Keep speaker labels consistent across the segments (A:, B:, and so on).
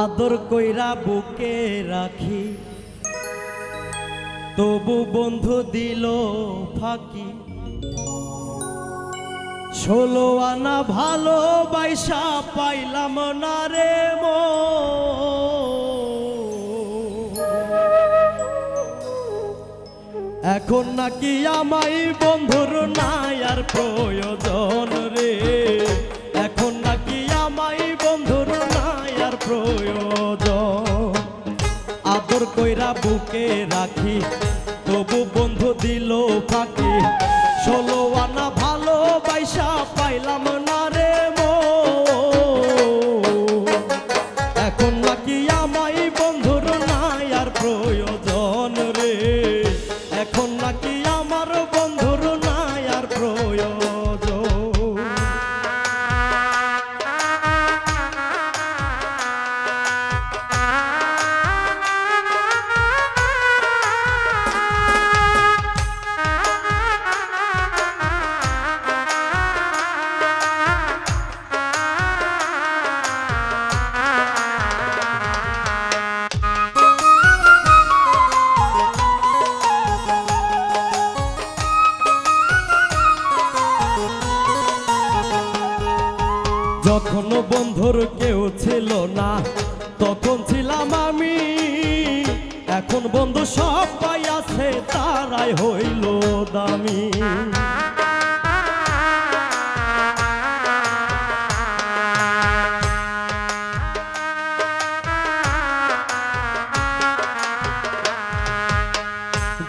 A: আদর কইরা বুকে রাখি। তবু বন্ধু দিল ফাঁকি। ষোলো আনা ভালো বাইসা পাইলাম না রে মো। এখন নাকি আমাই বন্ধুর নাই আর প্রয়োজন রে। এখন নাকি আমাই বন্ধুর প্রয়োজন। আদর কইরা বুকে রাখি, তবু বন্ধু দিল ফাঁকি। ষোলো আনা ভালো বাইসা পাইলাম না রে মো। এখন নাকি আমাই বন্ধুর নাই আর প্রয়োজন রে। এখন নাকি আমার বন্ধুর নাই আর প্রয়োজন যখন বন্ধুর কেউ ছিল না, তখন ছিলাম আমি। এখন বন্ধু সবাই আছে, তারাই হইল দামি।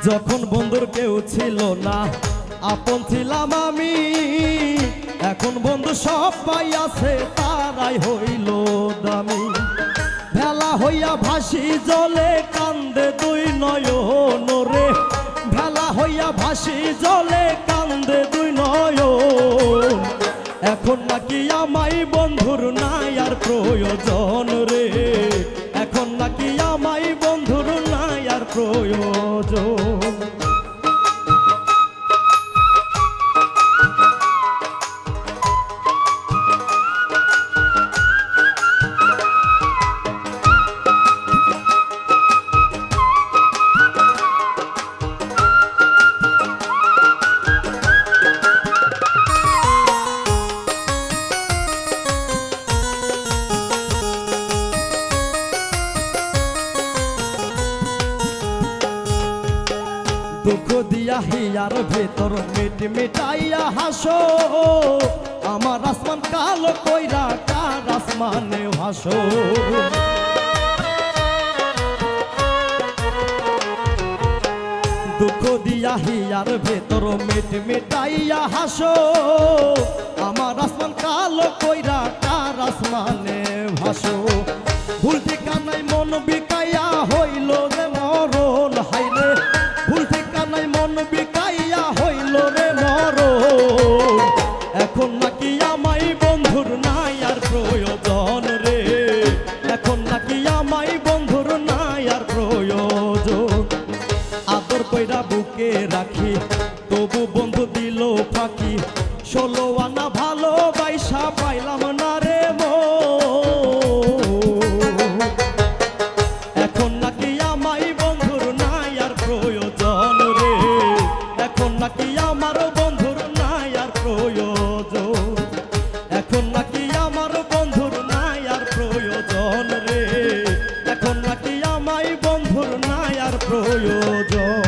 A: যখন বন্ধুর কেউ ছিল না, আপন ছিলাম আমি। এখন বন্ধু সবাই আছে, তারাই হইল দামি। ভেলা হইয়া ভাসি জলে, কান্দে দুই নয়ন রে। ভেলা হইয়া ভাসি জলে, কান্দে দুই নয়ন। এখন নাকি আমাই বন্ধুর নাই আর প্রয়োজন রে। এখন নাকি আমাই বন্ধুর নাই আর প্রয়োজন। দুঃখ দিয়া হিয়ার ভেতর মিট মেটাইয়া হাসো। আমার আসমান কালো কইরা কার আসমানে হাসো দুঃখ দিয়া হিয়ার ভেতর মিট মিটাইয়া হাসো। আমার আসমান কালো কইরা কার আসমানে ভাসো। ভুল ঠিকানায় বুকে রাখি, তবু বন্ধু দিল ফাঁকি। ষোলো আনা ভালো বাইসা পাইলাম না রে মো। এখন নাকি আমাই বন্ধুর নাই আর প্রয়োজন রে। এখন নাকি আমার বন্ধুর নাই আর প্রয়োজন। এখন নাকি আমার বন্ধুর নাই আর প্রয়োজন রে। এখন নাকি আমাই বন্ধুর নাই আর প্রয়োজন।